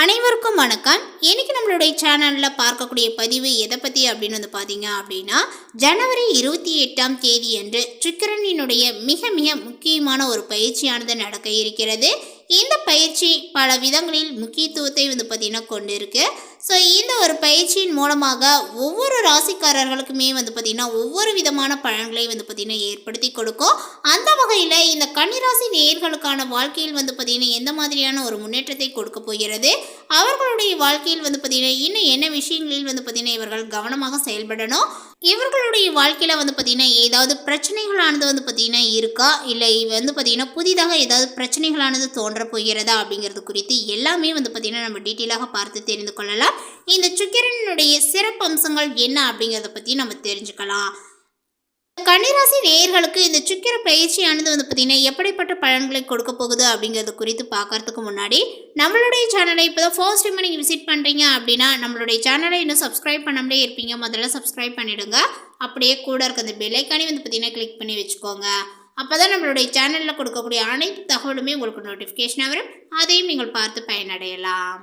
அனைவருக்கும் வணக்கம். இன்னைக்கு நம்மளுடைய சேனலில் பார்க்கக்கூடிய பதிவு எதை பற்றி அப்படின்னு வந்து பார்த்தீங்க அப்படின்னா ஜனவரி இருபத்தி எட்டாம் தேதி அன்று சுக்கிரனினுடைய மிக மிக முக்கியமான ஒரு பயிற்சியானது நடக்க இருக்கிறது. இந்த பயிற்சி பல விதங்களில் முக்கியத்துவத்தை வந்து பார்த்தீங்கன்னா கொண்டு இருக்குது ஸோ இந்த ஒரு பயிற்சியின் மூலமாக ஒவ்வொரு ராசிக்காரர்களுக்குமே வந்து பார்த்திங்கன்னா ஒவ்வொரு விதமான பலன்களை வந்து பார்த்திங்கன்னா ஏற்படுத்தி கொடுக்கும். அந்த வகையில் இந்த கன்னிராசி நேயர்களுக்கான வாழ்க்கையில் வந்து பார்த்திங்கன்னா எந்த மாதிரியான ஒரு முன்னேற்றத்தை கொடுக்க போகிறது? அவர்களுடைய வாழ்க்கையில் வந்து பார்த்திங்கன்னா இன்னும் என்ன விஷயங்களில் வந்து பார்த்திங்கன்னா இவர்கள் கவனமாக செயல்படணும்? இவர்களுடைய வாழ்க்கையில் வந்து பார்த்திங்கன்னா ஏதாவது பிரச்சனைகளானது வந்து பார்த்திங்கன்னா இருக்கா? இல்லை வந்து பார்த்திங்கன்னா புதிதாக ஏதாவது பிரச்சனைகளானது தோன்ற போகிறதா அப்படிங்கிறது குறித்து எல்லாமே வந்து பார்த்திங்கன்னா நம்ம டீட்டெயிலாக பார்த்து தெரிந்து கொள்ளலாம். இந்த சுக்கிரனுடைய சிறப்பு அம்சங்கள் என்ன அப்படிங்கிறத பற்றி நம்ம தெரிஞ்சுக்கலாம். கன்னிராசி நேயர்களுக்கு இந்த சுக்கிர பயிற்சியானது வந்து பார்த்திங்கன்னா எப்படிப்பட்ட பலன்களை கொடுக்க போகுது அப்படிங்கிறது குறித்து பார்க்கறதுக்கு முன்னாடி நம்மளுடைய சேனலை இப்போ தான் ஃபர்ஸ்ட் டைம் நீங்கள் விசிட் பண்ணுறீங்க அப்படின்னா நம்மளுடைய சேனலை இன்னும் சப்ஸ்கிரைப் பண்ணாமலே இருப்பீங்க. முதல்ல சப்ஸ்கிரைப் பண்ணிவிடுங்க அப்படியே கூட இருக்க அந்த பெல்லைக்கானே வந்து பார்த்திங்கன்னா கிளிக் பண்ணி வச்சுக்கோங்க. அப்போ தான் நம்மளுடைய சேனலில் கொடுக்கக்கூடிய அனைத்து தகவலுமே உங்களுக்கு நோட்டிஃபிகேஷனாக வரும். அதையும் நீங்கள் பார்த்து பயனடையலாம்.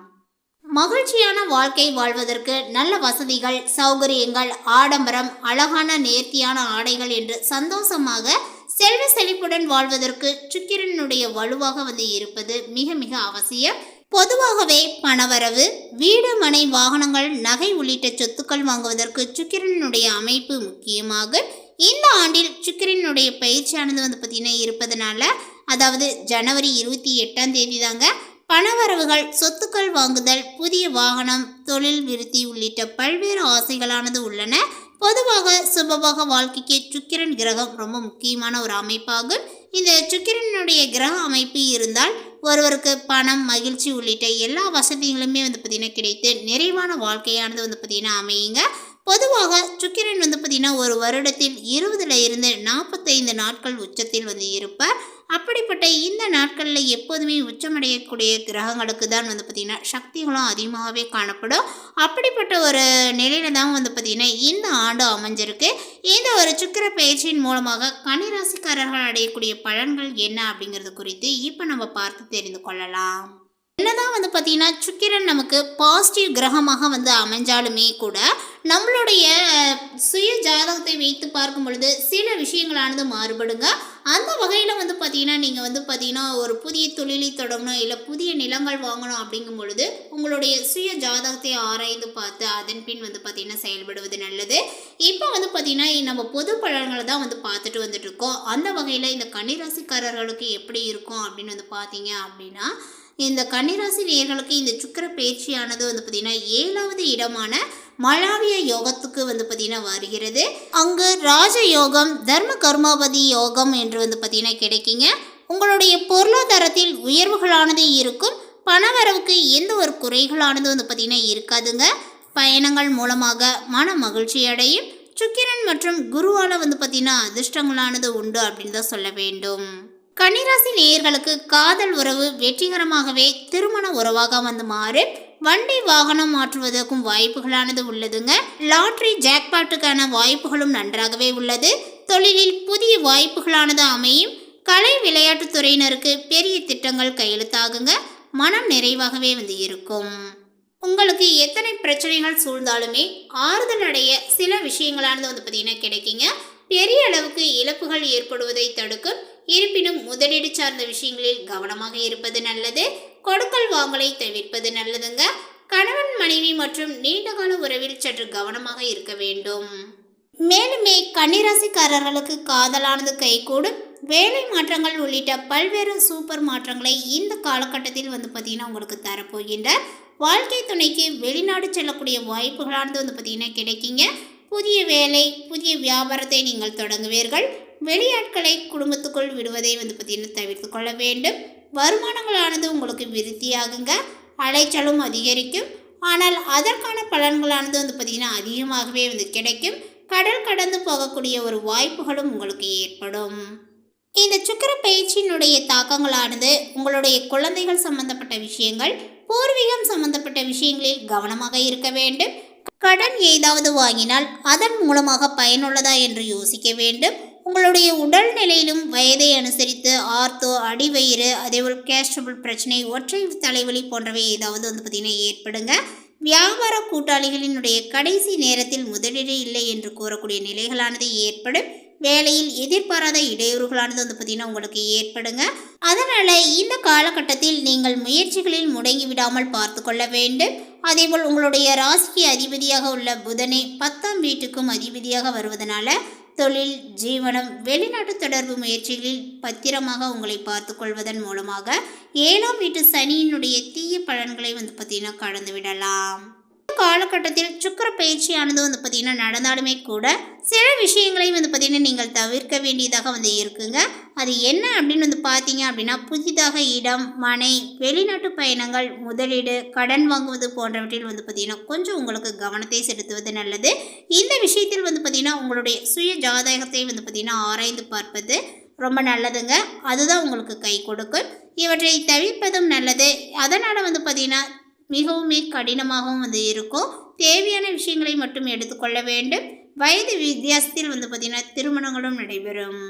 மகிழ்ச்சியான வாழ்க்கை வாழ்வதற்கு நல்ல வசதிகள் சௌகரியங்கள் ஆடம்பரம் அழகான நேர்த்தியான ஆடைகள் என்று சந்தோஷமாக செல்வ செழிப்புடன் வாழ்வதற்கு சுக்கிரனுடைய வலுவாக வந்து இருப்பது மிக மிக அவசியம். பொதுவாகவே பணவரவு வீடு மனை வாகனங்கள் நகை உள்ளிட்ட சொத்துக்கள் வாங்குவதற்கு சுக்கிரனுடைய அமைப்பு முக்கியமாக இந்த ஆண்டில் சுக்கிரனுடைய பயிற்சியானது வந்து பார்த்திங்கன்னா இருப்பதனால அதாவது ஜனவரி இருபத்தி எட்டாம் தேதி தாங்க பணவரவுகள் சொத்துக்கள் வாங்குதல் புதிய வாகனம் தொழில் விருத்தி உள்ளிட்ட பல்வேறு ஆசைகளானது உள்ளன. பொதுவாக சுபபோக வாழ்க்கைக்கு சுக்கிரன் கிரகம் ரொம்ப முக்கியமான ஒரு அமைப்பாகும். இந்த சுக்கிரனுடைய கிரக அமைப்பு இருந்தால் ஒருவருக்கு பணம் மகிழ்ச்சி உள்ளிட்ட எல்லா வசதிகளுமே வந்து பார்த்திங்கன்னா கிடைத்து நிறைவான வாழ்க்கையானது வந்து பார்த்திங்கன்னா அமையுங்க. பொதுவாக சுக்கிரன் வந்து பார்த்திங்கன்னா ஒரு வருடத்தில் இருபதுல இருந்து நாற்பத்தைந்து நாட்கள் உச்சத்தில் வந்து இருப்பார். அப்படிப்பட்ட இந்த நாட்களில் எப்போதுமே உச்சமடையக்கூடிய கிரகங்களுக்கு தான் வந்து பார்த்திங்கன்னா சக்திகளும் அதிகமாகவே காணப்படும். அப்படிப்பட்ட ஒரு நிலையில தான் வந்து பார்த்திங்கன்னா இந்த ஆண்டு அமைஞ்சிருக்கு. இந்த ஒரு சுக்கிர பயிற்சியின் மூலமாக கன்னிராசிக்காரர்கள் அடையக்கூடிய பலன்கள் என்ன அப்படிங்கிறது குறித்து இப்போ நம்ம பார்த்து தெரிந்து கொள்ளலாம். என்னதான் வந்து பார்த்தீங்கன்னா சுக்கிரன் நமக்கு பாசிட்டிவ் கிரகமாக வந்து அமைஞ்சாலுமே கூட நம்மளுடைய சுய ஜாதகத்தை வைத்து பார்க்கும் பொழுது சில விஷயங்களானது மாறுபடுங்க. அந்த வகையில் வந்து பார்த்தீங்கன்னா நீங்கள் வந்து பார்த்தீங்கன்னா ஒரு புதிய தொழிலை தொடங்கணும் இல்லை புதிய நிலங்கள் வாங்கணும் அப்படிங்கும் பொழுது உங்களுடைய சுய ஜாதகத்தை ஆராய்ந்து பார்த்து அதன் பின் வந்து பார்த்தீங்கன்னா செயல்படுவது நல்லது. இப்போ வந்து பார்த்தீங்கன்னா நம்ம பொது பலன்களை தான் வந்து பார்த்துட்டு வந்துட்டு இருக்கோம். அந்த வகையில் இந்த கன்னிராசிக்காரர்களுக்கு எப்படி இருக்கும் அப்படின்னு வந்து பார்த்தீங்க அப்படின்னா இந்த கன்னிராசி நேர்களுக்கு இந்த சுக்கிர பயிற்சியானது வந்து பார்த்திங்கன்னா ஏழாவது இடமான மலாவிய யோகத்துக்கு வந்து பார்த்திங்கன்னா வருகிறது. அங்கு ராஜ யோகம் தர்ம கர்மாபதி யோகம் என்று வந்து பார்த்திங்கன்னா கிடைக்குங்க. உங்களுடைய பொருளாதாரத்தில் உயர்வுகளானது இருக்கும். பணவரவுக்கு எந்த ஒரு குறைகளானது வந்து பார்த்திங்கன்னா இருக்காதுங்க. பயணங்கள் மூலமாக மன மகிழ்ச்சி அடையும். சுக்கிரன் மற்றும் குருவால் வந்து பார்த்திங்கன்னா அதிர்ஷ்டங்களானது உண்டு அப்படின்னு தான் சொல்ல வேண்டும். கன்னிராசி நேயர்களுக்கு காதல் உறவு வெற்றிகரமாகவே திருமண உறவாக வந்து மாறு வண்டி வாகனம் மாற்றுவதற்கும் வாய்ப்புகளானது உள்ளதுங்க. லாட்ரி ஜாக்பாட்டுக்கான வாய்ப்புகளும் நன்றாகவே உள்ளது. தொழிலில் புதிய வாய்ப்புகளானது அமையும். கலை விளையாட்டுத் துறையினருக்கு பெரிய திட்டங்கள் கையெழுத்தாகுங்க. மனம் நிறைவாகவே வந்து இருக்கும். உங்களுக்கு எத்தனை பிரச்சனைகள் சூழ்ந்தாலுமே ஆறுதல் அடைய சில விஷயங்களானது வந்து பார்த்தீங்கன்னா கிடைக்குங்க. பெரிய அளவுக்கு இழப்புகள் ஏற்படுவதை தடுக்கும். இருப்பினும் முதலீடு சார்ந்த விஷயங்களில் கவனமாக இருப்பது நல்லது. கொடுக்கல் வாங்கலை தவிர்ப்பது நல்லதுங்க. கணவன் மனைவி மற்றும் நீண்டகால உறவில் சற்று கவனமாக இருக்க வேண்டும். மேலுமே கன்னிராசிக்காரர்களுக்கு காதலானது கைகூடும். வேலை மாற்றங்கள் உள்ளிட்ட பல்வேறு சூப்பர் மாற்றங்களை இந்த காலகட்டத்தில் வந்து பார்த்தீங்கன்னா உங்களுக்கு தரப்போகின்ற வாழ்க்கை துணைக்கு வெளிநாடு செல்லக்கூடிய வாய்ப்புகளானது வந்து பார்த்தீங்கன்னா கிடைக்குங்க. புதிய வேலை புதிய வியாபாரத்தை நீங்கள் தொடங்குவீர்கள். வெளியாட்களை குடும்பத்துக்குள் விடுவதை வந்து பார்த்தீங்கன்னா தவிர்த்து கொள்ள வேண்டும். வருமானங்களானது உங்களுக்கு விருத்தியாகுங்க. அலைச்சலும் அதிகரிக்கும். ஆனால் அதற்கான பலன்களானது வந்து பார்த்திங்கன்னா அதிகமாகவே வந்து கிடைக்கும். கடல் கடந்து போகக்கூடிய ஒரு வாய்ப்புகளும் உங்களுக்கு ஏற்படும். இந்த சுக்கர பயிற்சியினுடைய தாக்கங்களானது உங்களுடைய குழந்தைகள் சம்பந்தப்பட்ட விஷயங்கள் பூர்வீகம் சம்பந்தப்பட்ட விஷயங்களில் கவனமாக இருக்க வேண்டும். கடன் ஏதாவது வாங்கினால் அதன் மூலமாக பயனுள்ளதா என்று யோசிக்க வேண்டும். உங்களுடைய உடல் நிலையிலும் வயதை அனுசரித்து ஆர்த்தோ அடிவயிறு அதேபோல் கேஸ்ட்ரபிள் பிரச்சனை ஒற்றை தலைவலி போன்றவை ஏதாவது வந்து பார்த்திங்கன்னா ஏற்படுங்க. வியாபார கூட்டாளிகளினுடைய கடைசி நேரத்தில் முதலீடு இல்லை என்று கூறக்கூடிய நிலைகளானது ஏற்படும். வேலையில் எதிர்பாராத இடையூறுகளானது வந்து பார்த்திங்கன்னா உங்களுக்கு ஏற்படுங்க. அதனால் இந்த காலகட்டத்தில் நீங்கள் முயற்சிகளில் முடங்கி விடாமல் பார்த்து கொள்ள வேண்டும். அதேபோல் உங்களுடைய ராசிக்கு அதிபதியாக உள்ள புதனை பத்தாம் வீட்டுக்கும் அதிபதியாக வருவதனால தொழில் ஜீவனம் வெளிநாட்டு தொடர்பு முயற்சிகளில் பத்திரமாக உங்களை பார்த்து கொள்வதன் மூலமாக ஏழாம் வீட்டு சனியினுடைய தீய பலன்களை வந்து பார்த்தீங்கன்னா கடந்து விடலாம். இந்த காலகட்டத்தில் சுக்கர பயிற்சியானது வந்து பார்த்தீங்கன்னா நடந்தாலுமே கூட சில விஷயங்களை வந்து பார்த்தீங்கன்னா நீங்கள் தவிர்க்க வேண்டியதாக வந்து இருக்குங்க. அது என்ன அப்படின்னு வந்து பார்த்தீங்க அப்படின்னா புதிதாக இடம் மனை வெளிநாட்டு பயணங்கள் முதலீடு கடன் வாங்குவது போன்றவற்றில் வந்து பார்த்தீங்கன்னா கொஞ்சம் உங்களுக்கு கவனத்தை செலுத்துவது நல்லது. இந்த விஷயத்தில் வந்து பார்த்தீங்கன்னா உங்களுடைய சுய ஜாதகத்தை வந்து பார்த்தீங்கன்னா ஆராய்ந்து பார்ப்பது ரொம்ப நல்லதுங்க. அதுதான் உங்களுக்கு கை கொடுக்கும். இவற்றை தவிர்ப்பதும் நல்லது. அதனால் வந்து பார்த்தீங்கன்னா மிகவுமே கடினமாகவும் வந்து இருக்கும். தேவையான விஷயங்களை மட்டும் எடுத்துக்கொள்ள வேண்டும். வயது வித்தியாசத்தில் வந்து பார்த்திங்கன்னா திருமணங்களும் நடைபெறும்.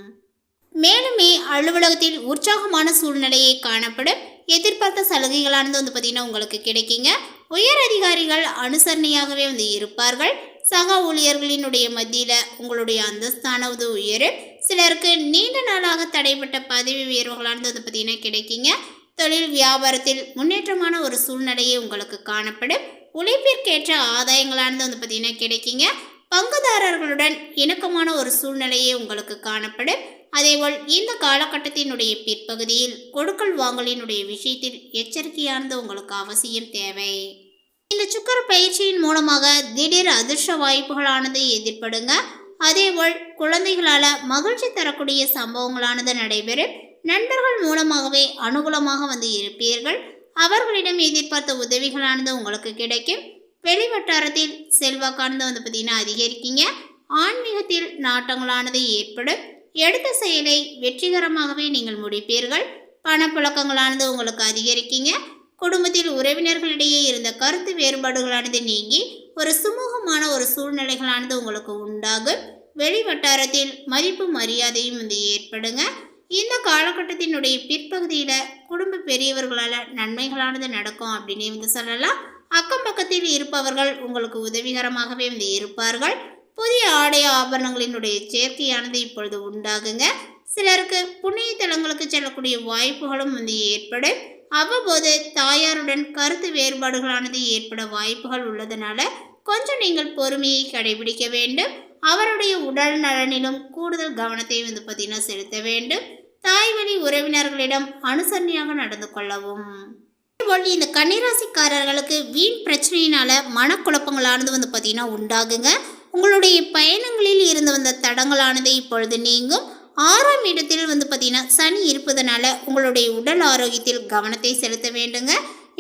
மேலுமே அலுவலகத்தில் உற்சாகமான சூழ்நிலையை காணப்படும் எதிர்பார்த்த சலுகைகளானது வந்து பார்த்திங்கன்னா உங்களுக்கு கிடைக்குங்க. உயர் அதிகாரிகள் அனுசரணையாகவே வந்து இருப்பார்கள். சக ஊழியர்களினுடைய மத்தியில் உங்களுடைய அந்தஸ்தானது உயரும். சிலருக்கு நீண்ட நாளாக தடைப்பட்ட பதவி உயர்வுகளானது வந்து பார்த்திங்கன்னா கிடைக்குங்க. தொழில் வியாபாரத்தில் முன்னேற்றமான ஒரு சூழ்நிலையே உங்களுக்கு காணப்படும். உழைப்பிற்கேற்ற ஆதாயங்களானது வந்து பார்த்திங்கன்னா கிடைக்குங்க. பங்குதாரர்களுடன் இணக்கமான ஒரு சூழ்நிலையே உங்களுக்கு காணப்படும். அதேபோல் இந்த காலகட்டத்தினுடைய பிற்பகுதியில் கொடுக்கல் வாங்கலினுடைய விஷயத்தில் எச்சரிக்கையானது உங்களுக்கு அவசியம் தேவை. இந்த சுக்கர பயிற்சியின் மூலமாக திடீர் அதிர்ஷ்ட வாய்ப்புகளானது எதிர்படுங்க. அதேபோல் குழந்தைகளால் மகிழ்ச்சி தரக்கூடிய சம்பவங்களானது நடைபெறும். நண்பர்கள் மூலமாகவே அனுகூலமாக வந்து இருப்பீர்கள். அவர்களிடம் எதிர்பார்த்த உதவிகளானது உங்களுக்கு கிடைக்கும். வெளி வட்டாரத்தில் செல்வாக்கானது வந்து பார்த்தீங்கன்னா அதிகரிக்கீங்க. ஆன்மீகத்தில் நாட்டங்களானது ஏற்படும். எடுத்த செயலை வெற்றிகரமாகவே நீங்கள் முடிப்பீர்கள். பணப்புழக்கங்களானது உங்களுக்கு அதிகரிக்கீங்க. குடும்பத்தில் உறவினர்களிடையே இருந்த கருத்து வேறுபாடுகளானது நீங்கி ஒரு சுமூகமான ஒரு சூழ்நிலைகளானது உங்களுக்கு உண்டாகும். வெளி வட்டாரத்தில் மதிப்பு மரியாதையும் வந்து ஏற்படுங்க. இந்த காலகட்டத்தினுடைய பிற்பகுதியில் குடும்ப பெரியவர்களால் நன்மைகளானது நடக்கும் அப்படின்னு வந்து சொல்லலாம். அக்கம் பக்கத்தில் இருப்பவர்கள் உங்களுக்கு உதவிகரமாகவே வந்து இருப்பார்கள். புதிய ஆடை ஆபரணங்களினுடைய சேர்க்கையானது இப்பொழுது உண்டாகுங்க. சிலருக்கு புண்ணிய தலங்களுக்கு செல்லக்கூடிய வாய்ப்புகளும் வந்து ஏற்படும். அவ்வப்போது தாயாருடன் கருத்து வேறுபாடுகளானது ஏற்பட வாய்ப்புகள் உள்ளதனால கொஞ்சம் நீங்கள் பொறுமையை கடைபிடிக்க வேண்டும். அவருடைய உடல் நலனிலும் கூடுதல் கவனத்தை வந்து பார்த்தீங்கன்னா செலுத்த வேண்டும். தாய்வழி உறவினர்களிடம் அனுசரணையாக நடந்து கொள்ளவும். அதுபோல் இந்த கன்னிராசிக்காரர்களுக்கு வீண் பிரச்சனையினால மனக்குழப்பங்களானது வந்து பார்த்தீங்கன்னா உண்டாகுங்க. உங்களுடைய பயணங்களில் இருந்து வந்த தடங்களானது இப்பொழுது நீங்கும். ஆறாம் இடத்தில் வந்து பார்த்தீங்கன்னா சனி இருப்பதனால உங்களுடைய உடல் ஆரோக்கியத்தில் கவனத்தை செலுத்த வேண்டுங்க.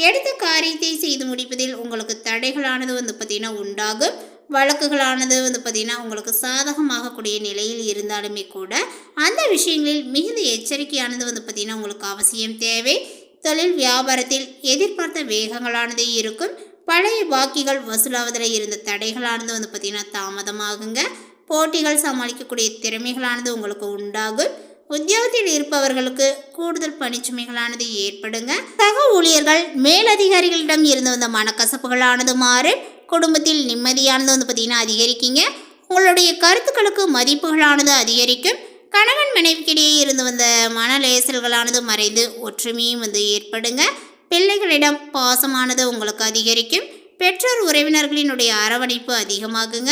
எடுத்த காரியத்தை செய்து முடிப்பதில் உங்களுக்கு தடைகளானது வந்து பார்த்தீங்கன்னா உண்டாகும். வழக்குகளானது வந்து பார்த்திங்கன்னா உங்களுக்கு சாதகமாகக்கூடிய நிலையில் இருந்தாலுமே கூட அந்த விஷயங்களில் மிகுந்த எச்சரிக்கையானது வந்து பார்த்திங்கன்னா உங்களுக்கு அவசியம் தேவை. தொழில் வியாபாரத்தில் எதிர்பார்த்த வேகங்களானது இருக்கும். பழைய பாக்கிகள் வசூலாவதில் இருந்த தடைகளானது வந்து பார்த்திங்கன்னா தாமதமாகுங்க. போட்டிகள் சமாளிக்கக்கூடிய திறமைகளானது உங்களுக்கு உண்டாகும். உத்தியோகத்தில் இருப்பவர்களுக்கு கூடுதல் பணிச்சுமைகளானது ஏற்படுங்க. சக ஊழியர்கள் மேலதிகாரிகளிடம் இருந்து வந்த மனக்கசப்புகளானது மாறு குடும்பத்தில் நிம்மதியானது வந்து பார்த்திங்கன்னா அதிகரிக்குங்க. உங்களுடைய கருத்துக்களுக்கு மதிப்புகளானது அதிகரிக்கும். கணவன் மனைவிக்கிடையே இருந்து வந்த மனலேசல்களானது மறைந்து ஒற்றுமையும் வந்து ஏற்படுங்க. பிள்ளைகளிடம் பாசமானது உங்களுக்கு அதிகரிக்கும். பெற்றோர் உறவினர்களினுடைய அரவணைப்பு அதிகமாகுங்க.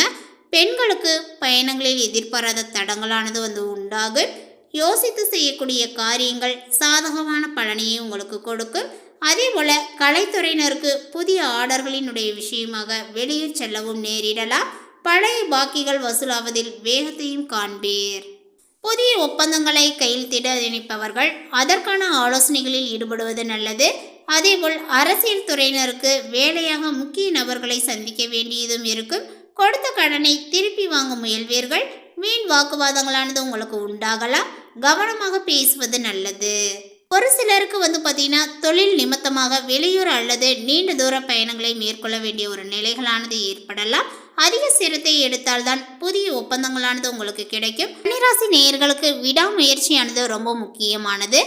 பெண்களுக்கு பயணங்களில் எதிர்பாராத தடங்களானது வந்து உண்டாகும். யோசித்து செய்யக்கூடிய காரியங்கள் சாதகமான பலனையும் உங்களுக்கு கொடுக்கும். அதே போல் கலைத்துறையினருக்கு புதிய ஆர்டர்களினுடைய விஷயமாக வெளியே செல்லவும் நேரிடலாம். பழைய பாக்கிகள் வசூலாவதில் வேகத்தையும் காண்பீர். புதிய ஒப்பந்தங்களை கையெழுத்திட நினைப்பவர்கள் அதற்கான ஆலோசனைகளில் ஈடுபடுவது நல்லது. அதேபோல் அரசியல் துறையினருக்கு வேலையாக முக்கிய நபர்களை சந்திக்க வேண்டியதும் இருக்கும். கொடுத்த கடனை திருப்பி வாங்க முயல்வீர்கள். வீண் வாக்குவாதங்களானது உங்களுக்கு உண்டாகலாம். கவனமாக பேசுவது நல்லது. ஒரு சிலருக்கு வந்து பார்த்தீங்கன்னா தொழில் நிமித்தமாக வெளியூர் அல்லது நீண்ட தூர பயணங்களை மேற்கொள்ள வேண்டிய ஒரு நிலைகளானது ஏற்படலாம். அதிக சிரத்தை எடுத்தால்தான் புதிய ஒப்பந்தங்களானது உங்களுக்கு கிடைக்கும். கன்னிராசி நேயர்களுக்கு விடாமுயற்சியானது ரொம்ப முக்கியமானது.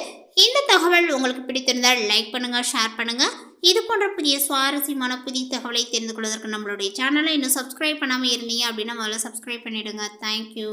இந்த தகவல் உங்களுக்கு பிடித்திருந்தால் லைக் பண்ணுங்க ஷேர் பண்ணுங்க. இது போன்ற புதிய சுவாரஸ்யமான புதிய தகவலை தெரிந்து கொள்வதற்கு நம்மளுடைய சேனலை இன்னும் சப்ஸ்கிரைப் பண்ணாமல் இருந்தீங்க அப்படின்னா முதல்ல சப்ஸ்கிரைப் பண்ணிடுங்க. தேங்க்யூ